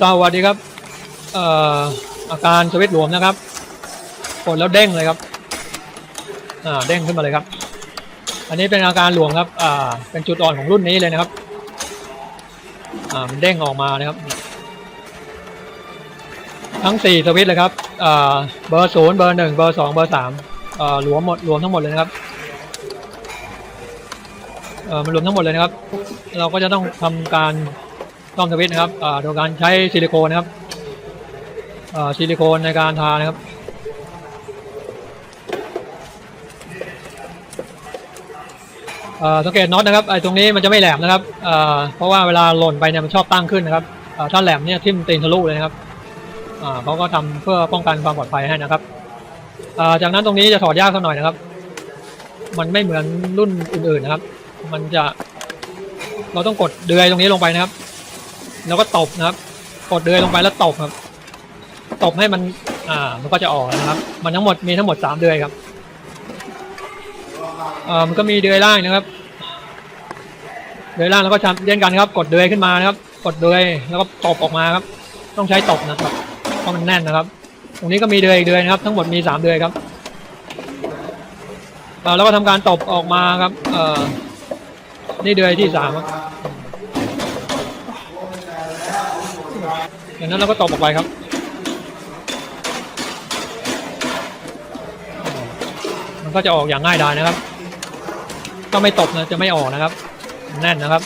สวัสดีครับเอ่ออาการสวิตช์หลวมนะครับกดแล้วเด้งเลยครับอ่าเด้งขึ้นมาเลยครับ อันนี้เป็นอาการหลวมครับอ่าเป็นจุดอ่อนของรุ่นนี้เลยนะครับอ่ามันเด้งออกมานะครับ ทั้งสี่สวิตเลยครับอ่าเบอร์ศูนย์เบอร์หนึ่งเบอร์สองเบอร์สามอ่าหลวมหมดรวมทั้งหมดเลยนะครับเออมันรวมทั้งหมดเลยนะครับ เราก็จะต้องทำการ ซ่อมสวิตนะครับโดยการใช้ซิลิโคนนะครับซิลิโคนในการทานะครับสังเกตน็อตนะครับไอ้ตรงนี้มันจะไม่แหลมนะครับเพราะว่าเวลาหล่นไปเนี่ยมันชอบตั้งขึ้นนะครับถ้าแหลมเนี่ยทิ่มตีนทะลุเลยนะครับเขาก็ทำเพื่อป้องกันความปลอดภัยให้นะครับจากนั้นตรงนี้จะถอดยากสักหน่อยนะครับ มันไม่เหมือนรุ่นอื่นๆนะครับ มันจะเราต้องกดเดือยตรงนี้ลงไปนะครับ แล้วก็ตบนะครับ กดเดือยลงไปแล้วตบครับ ตบให้มัน อ่า มันก็จะออกนะครับ มันทั้งหมดมีทั้งหมดสามเดือยครับเอ่อมันก็มีเดือยล่างนะครับ เดือยล่างแล้วก็ทำเช่นกันครับ กดเดือยขึ้นมานะครับ กดเดือยแล้วก็ตบออกมาครับ ต้องใช้ตบนะครับ เพราะมันแน่นนะครับ ตรงนี้ก็มีเดือยอีกเดือยนะครับ ทั้งหมดมีสามเดือยครับเอ่อแล้วก็ทำการตบออกมาครับ เอ่อ นี่เดือยที่สาม ครับจากนั้นเราก็ตบออกไปครับมันก็จะออกอย่างง่ายดายนะครับ ก็ไม่ตบนะจะไม่ออกนะครับ แน่นนะครับ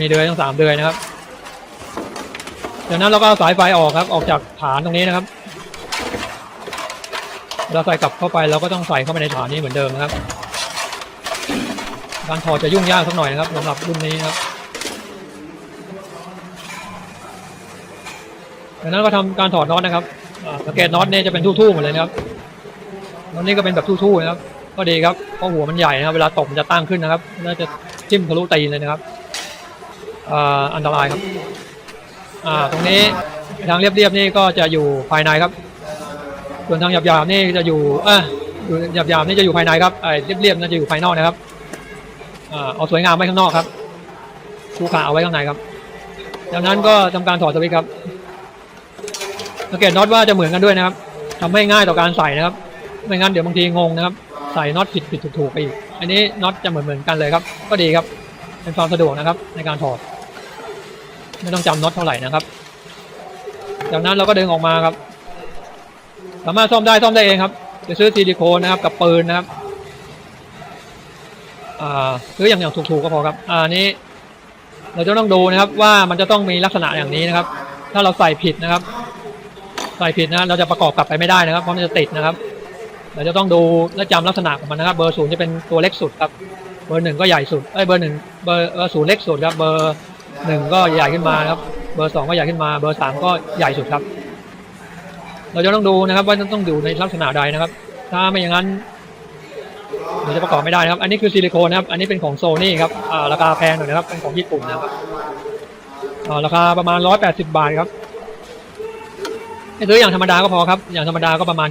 มีเดือยทั้งสามเดือยนะครับจากนั้นเราก็เอาสายไฟออกครับ ออกจากฐานตรงนี้นะครับ เราใส่กลับเข้าไปเราก็ต้องใส่เข้าไปในฐานนี้เหมือนเดิมนะครับ การถอดจะยุ่งยากสักหน่อยนะครับสำหรับรุ่นนี้นะครับ จากนั้นก็ทำการถอดน็อตนะครับสังเกตน็อตเนี่ยจะเป็นทู่ๆหมดเลยนะครับน็อตนี้ก็เป็นแบบทู่ๆนะครับ ก็ดีครับเพราะหัวมันใหญ่นะครับ เวลาตกมันจะตั้งขึ้นนะครับน่าจะจิ้มทะลุตีนเลยนะครับอันตรายครับตรงนี้ทางเรียบๆนี่ก็จะอยู่ภายในครับ ส่วนทางหยาบๆนี่จะอยู่อะอยู่หยาบๆนี่จะอยู่ภายในครับไอ้เรียบๆนั่นจะอยู่ภายนอกนะครับอเอาสวยงามไว้ข้างนอกครับคูขาเอาไว้ข้างในครับจากนั้นก็ทำการถอดสวิตช์ครับ สังเกตน็อตว่าจะเหมือนกันด้วยนะครับทำให้ง่ายต่อการใส่นะครับ ไม่งั้นเดี๋ยวบางทีงงนะครับ ใส่น็อตผิดผิดถูกถูกไปอีก อันนี้น็อตจะเหมือนเหมือนกันเลยครับ ก็ดีครับ เป็นความสะดวกนะครับ ในการถอด ไม่ต้องจำน็อตเท่าไหร่นะครับ จากนั้นเราก็ดึงออกมาครับ สามารถซ่อมได้ซ่อมได้เองครับ จะซื้อซิลิโคนนะครับ กับปืนนะครับซื้ออย่างอย่างถูกๆก็พอครับอ่านี้ เราจะต้องดูนะครับว่ามันจะต้องมีลักษณะอย่างนี้นะครับ ถ้าเราใส่ผิดนะครับ ส่ผิดนะเราจะประกอบกลับไปไม่ได้นะครับเพราะมันจะติดนะครับ เราจะต้องดูและจำลักษณะของมันนะครับ เบอร์ศูนย์จะเป็นตัวเล็กสุดครับ เบอร์หนึ่งก็ใหญ่สุดเอ้ยเบอร์หนึ่งเบอร์ศูนย์เล็กสุดครับ เบอร์หนึ่งก็ใหญ่ขึ้นมาครับ เบอร์สองก็ใหญ่ขึ้นมา เบอร์สามก็ใหญ่สุดครับ เราจะต้องดูนะครับ ว่าต้องอยู่ในลักษณะใดนะครับ ถ้าไม่อย่างนั้นเดี๋ยวจะประกอบไม่ได้นะครับ อันนี้คือซิลิโคนนะครับ อันนี้เป็นของโซนี่ครับอ่าราคาแพงหน่อยนะครับ เป็นของญี่ปุ่นนะครับอ่าราคาประมาณร้อยแปดสิบาทครับ ซื้ออย่างธรรมดาก็พอครับ อย่างธรรมดาก็ประมาณ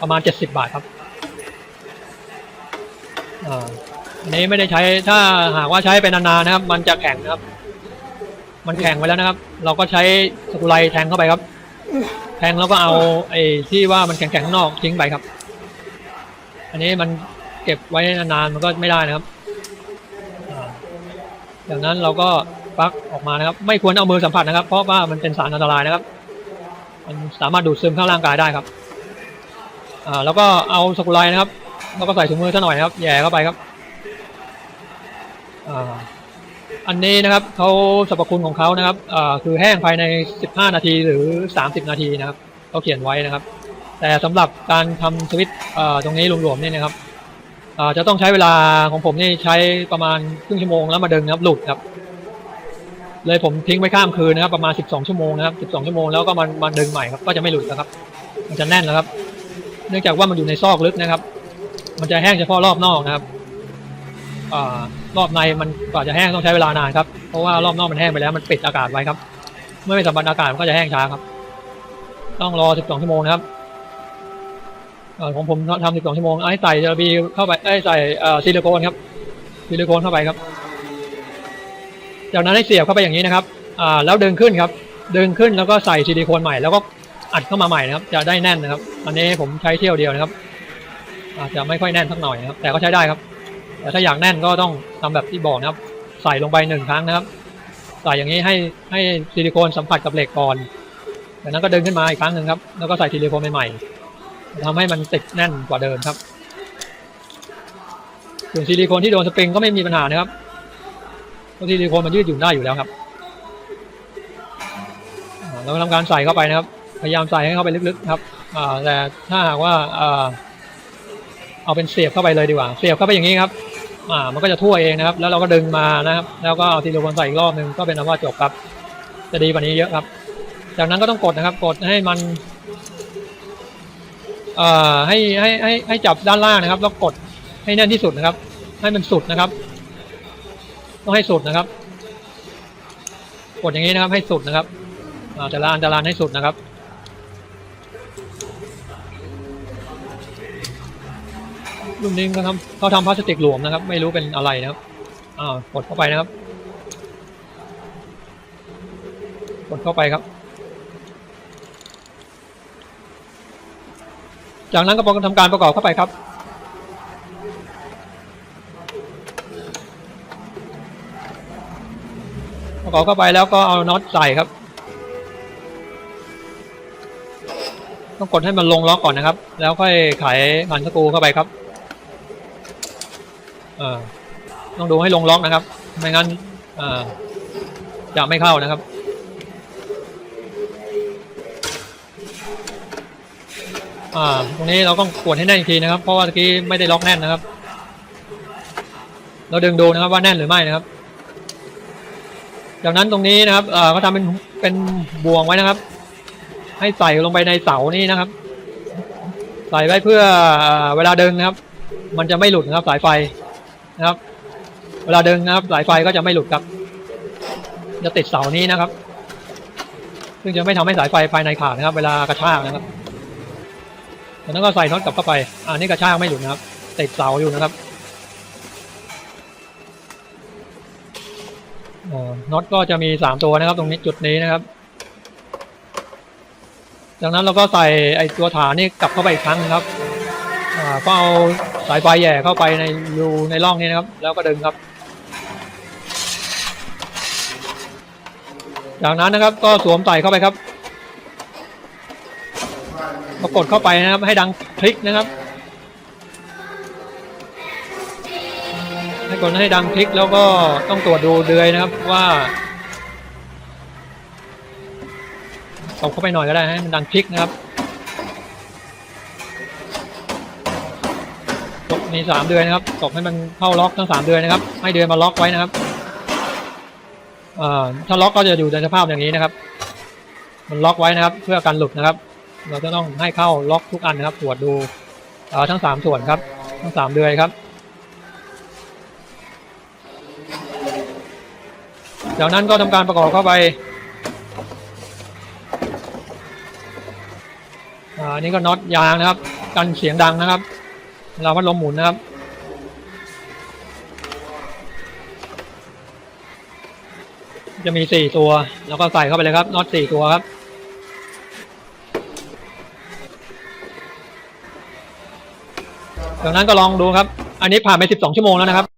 ประมาณเจ็ดสิบบาทครับอ่าอันนี้ไม่ได้ใช้ถ้าหากว่าใช้ไปนานๆนะครับ มันจะแข็งนะครับ มันแข็งไปแล้วนะครับ เราก็ใช้สกุไลแทงเข้าไปครับ แทงแล้วก็เอาไอ้ที่ว่ามันแข็งๆข้างนอกทิ้งไปครับ อันนี้มันเก็บไว้นานๆมันก็ไม่ได้นะครับอ่าจากนั้นเราก็ปลั๊กออกมานะครับ ไม่ควรเอามือสัมผัสนะครับ เพราะว่ามันเป็นสารอันตรายนะครับ มันสามารถดูดซึมเข้าร่างกายได้ครับอ่าแล้วก็เอาสกุลไลนะครับ แล้วก็ใส่ถุงมือซะหน่อยนะครับแย่เข้าไปครับอ่าอันนี้นะครับเขาสรรพคุณของเขานะครับอ่าคือแห้งภายใน 15 นาทีหรือ 30 นาทีนะครับเขาเขียนไว้นะครับ แต่สำหรับการทำสวิตอ่าตรงนี้รวมๆนี่นะครับอ่าจะต้องใช้เวลาของผมนี่ใช้ประมาณครึ่งชั่วโมงแล้วมาดึงนะครับหลุดครับ เลยผมทิ้งไว้ข้ามคืนนะครับประมาณ 12 ชั่วโมงนะครับ12 ชั่วโมงแล้วก็มามาดึงใหม่ครับก็จะไม่หลุดนะครับ มันจะแน่นแล้วครับ เนื่องจากว่ามันอยู่ในซอกลึกนะครับ มันจะแห้งเฉพาะรอบนอกนะครับอรอบในมันกว่าจะแห้งต้องใช้เวลานานครับเพราะว่ารอบนอกมันแห้งไปแล้วมันปิดอากาศไว้ครับ เมื่อไม่สัมผัสอากาศมันก็จะแห้งช้าครับ ต้องรอ 12 ชั่วโมงนะครับของผมทำ12 ชั่วโมงไอ้ใส่จลาบีเข้าไปไอ้ใส่ซิลิโคนครับซิลิโคนเข้าไปครับ จากนั้นให้เสียบเข้าไปอย่างนี้นะครับอ่าแล้วดึงขึ้นครับ ดึงขึ้นแล้วก็ใส่ซิลิโคนใหม่แล้วก็อัดเข้ามาใหม่นะครับ จะได้แน่นนะครับ อันนี้ผมใช้เที่ยวเดียวนะครับ อาจจะไม่ค่อยแน่นสักหน่อยนะครับ แต่ก็ใช้ได้ครับ แต่ถ้าอยากแน่นก็ต้องทำแบบที่บอกนะครับ ใส่ลงไปหนึ่งครั้งนะครับ ใส่อย่างนี้ให้ให้ซิลิโคนสัมผัสกับเหล็กก่อนจากนั้นก็ดึงขึ้นมาอีกครั้งหนึ่งครับ แล้วก็ใส่ซิลิโคนใหม่ๆทำให้มันติดแน่นกว่าเดิมครับส่วนซิลิโคนที่โดนสปริงก็ไม่มีปัญหานะครับ เพราะซิลิโคนมันยืดหยุ่นได้อยู่แล้วครับเราทำการใส่เข้าไปนะครับ พยายามใส่ให้เข้าไปลึกๆครับอ่าแต่ถ้าหากว่าเอาเป็นเสียบเข้าไปเลยดีกว่า เสียบเข้าไปอย่างนี้ครับอ่ามันก็จะทั่วเองนะครับ แล้วเราก็ดึงมานะครับ แล้วก็เอาซิลิโคนใส่อีกรอบหนึ่งก็เป็นอันว่าจบครับ จะดีกว่านี้เยอะครับ จากนั้นก็ต้องกดนะครับ กดให้มันเอ่อให้ให้ให้ให้จับด้านล่างนะครับ แล้วกดให้แน่นที่สุดนะครับ ให้มันสุดนะครับ ต้องให้สุดนะครับ กดอย่างนี้นะครับให้สุดนะครับอ่าแต่ละอันแต่ละอันให้สุดนะครับรุ่นนี้เขาทำเขาทำพลาสติกหลวมนะครับ ไม่รู้เป็นอะไรนะครับอ่ากดเข้าไปนะครับ กดเข้าไปครับ จากนั้นก็ทำการประกอบเข้าไปครับ ประกอบเข้าไปแล้วก็เอาน็อตใส่ครับ ต้องกดให้มันลงล็อกก่อนนะครับ แล้วค่อยไขขันสกรูเข้าไปครับอ่าต้องดูให้ลงล็อกนะครับ ไม่งั้นอ่าจะไม่เข้านะครับอ่าตรงนี้เราต้องกดให้แน่นอีกทีนะครับ เพราะว่าเมื่อกี้ไม่ได้ล็อกแน่นนะครับ เราดึงดูนะครับว่าแน่นหรือไม่นะครับ จากนั้นตรงนี้นะครับเอ่อก็ทำเป็นเป็นบ่วงไว้นะครับ ให้ใส่ลงไปในเสานี่นะครับ ใส่ไว้เพื่อเอเวลาเดึงนะครับ มันจะไม่หลุดนะครับ สายไฟนะครับ เวลาเดึงนะครับ สายไฟก็จะไม่หลุดครับ จะติดเสานี้นะครับ ซึ่งจะไม่ทำให้สายไฟภายในขาดนะครับ เวลากระชากนะครับจากนั้นก็ใส่น็อตกลับเข้าไปอ่านี่กระชากไม่หลุดนะครับติดเสาอยู่นะครับ น็อตก็จะมีสามตัวนะครับ ตรงนี้จุดนี้นะครับ จากนั้นเราก็ใส่ไอตัวฐานนี่กลับเข้าไปอีกครั้งนะครับอ่าก็เอาสายไฟแย่เข้าไปในรูในร่องนี้นะครับ แล้วก็ดึงครับ จากนั้นนะครับก็สวมใส่เข้าไปครับ กดเข้าไปนะครับให้ดังคลิกนะครับ ให้กดให้ดังคลิกแล้วก็ต้องตรวจดูเดือยนะครับว่าตบเข้าไปหน่อยก็ได้ให้มันดังคลิกนะครับตบมีสามเดือนนะครับตบให้มันเข้าล็อกทั้งสามเดือนนะครับ ให้เดือนมาล็อกไว้นะครับถ้าล็อกก็จะอยู่ในสภาพอย่างนี้นะครับ มันล็อกไว้นะครับ เพื่อการหลุดนะครับ เราจะต้องให้เข้าล็อกทุกอันนะครับ ตรวจดูทั้งสามส่วนครับ ทั้งสามเดือยครับ จากนั้นก็ทำการประกอบเข้าไป อ่าอันนี่ก็น็อตยางนะครับ กันเสียงดังนะครับเวลาพัดลมหมุนนะครับ จะมีสี่ตัว แล้วก็ใส่เข้าไปเลยครับ น็อตสี่ตัวครับจากนั้นก็ลองดูครับ อันนี้ผ่านไปสิบสองชั่วโมงแล้วนะครับ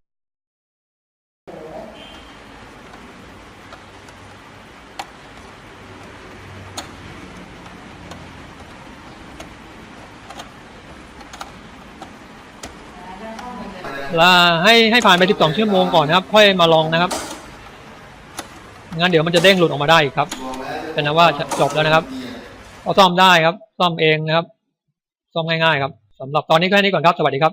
ล้วให้ให้ผ่านไป 12 ชั่วโมงก่อนนะครับ ค่อยมาลองนะครับ งั้นเดี๋ยวมันจะเด้งหลุดออกมาได้ครับเป็นนะว่าจบแล้วนะครับเอาซ่อมได้ครับ ซ่อมเองนะครับ ซ่อมง่ายๆครับสำหรับตอนนี้แค่นี้ก่อนครับ สวัสดีครับ